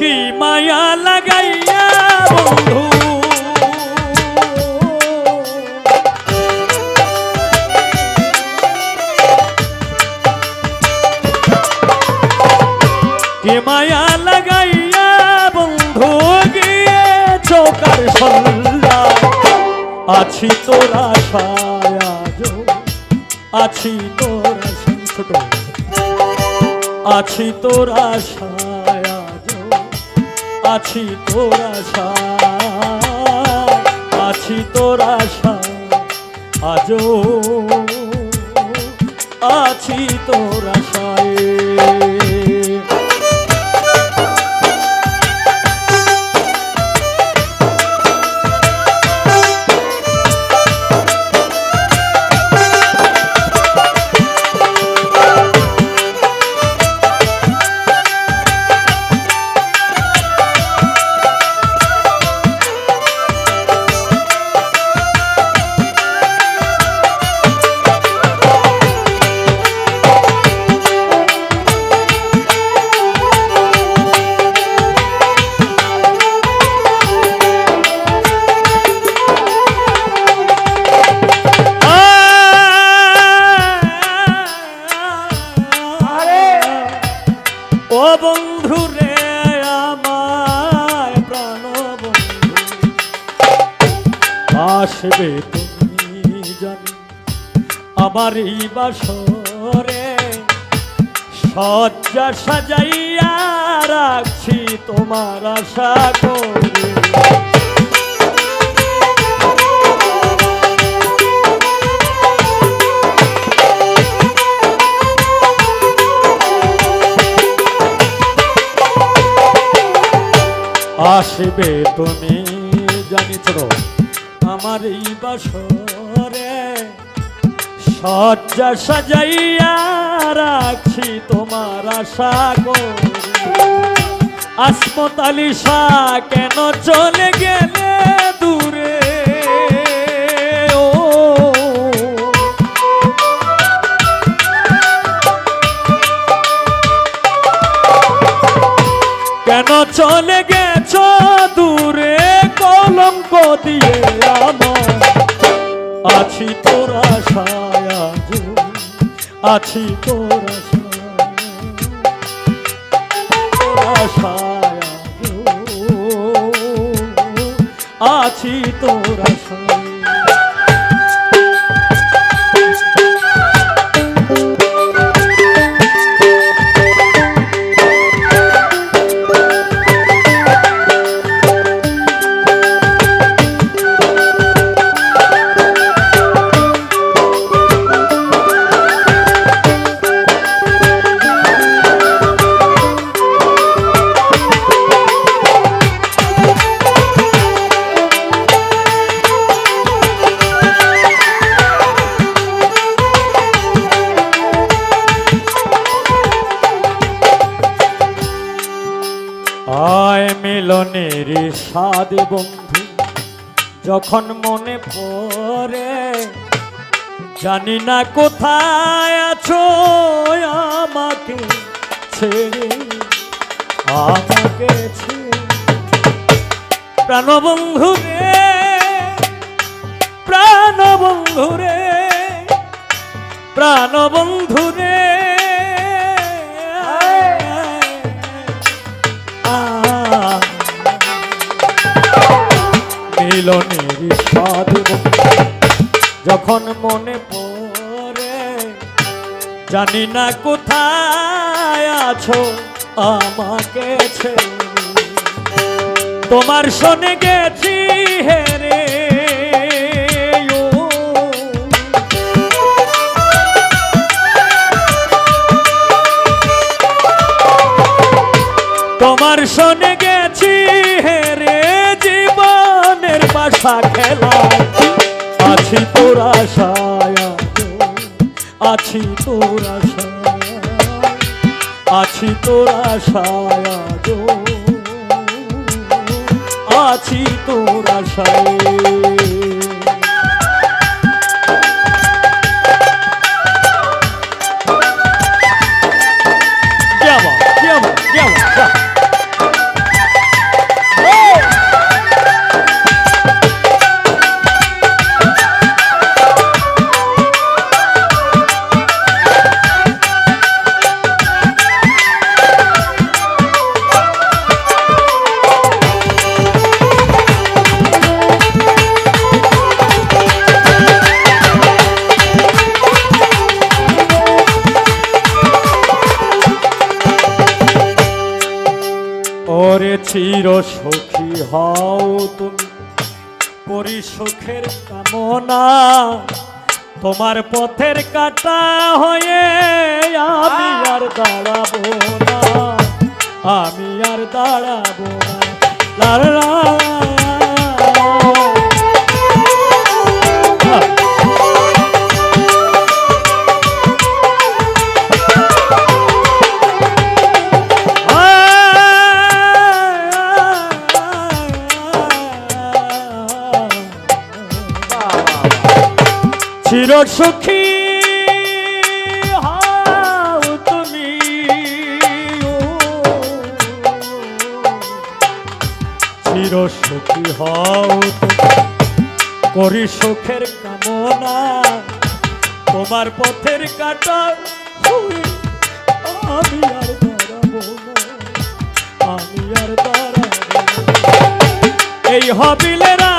কি মায়া লাগাইয়া বন্ধু? কি মায়া লাগাইয়া বন্ধু গিয়ে চোকার সল্লা আছি তোরা সায়াজ আছি তোরা ছোট। আছি তোরা সায়াজ আছি তোরা আশা আছি তোরা আশা আজো আছি তোরা সায় আসবে তুমি জানি, আমার এই বাসরে সজ্জা সাজাইয়া রাখছি তোমার আশা করে। আসবে তুমি জানিছ আমার এই বাসরে সজ্জা সাজাইয়া রাখছি তোমার আশা করি। কেন চলে গেলে দূরে? ও। কেন চলে গেছ দূরে কলঙ্ক দিয়ে? আছি তোরা আছি। তোরা সায়াজ স্বাদ বন্ধু, যখন মনে পড়ে, জানি না কোথায় আছো আমাকে ছেড়ে। আমাকে প্রাণবন্ধু রে প্রাণবন্ধু রে প্রাণবন্ধু রে। যখন মনে পড়ে, জানি না কোথায় আছো, আমাকে তোমার শোনে গেছি হেরে তোমার শোনে গেছি জীবনের খেলায় আছি তোরা আশায় আছি তোরা আশায় আছি তোরা আশায় আছি তোরা সায় চির সুখী হও তুমি। করি সুখের কামনা। তোমার পথের কাটা হয়ে আমি আর দাঁড়াবো না। আমি আর দাঁড়াবো না। লা। সুখী তুমি। চির সুখী হও করি সুখের কামনা। তোমার পথের কাটা আমি আর দাঁড়াবো আমি আর দাঁড়াবো এই হবিলের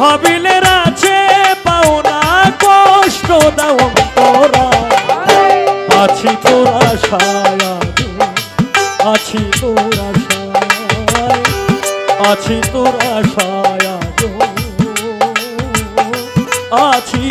হবিলের আছে পাওনা কষ্ট, দাও তোরা আছি তোরা সায়া, আছি তোরা সায়া, আছি তোরা সায়া, আছি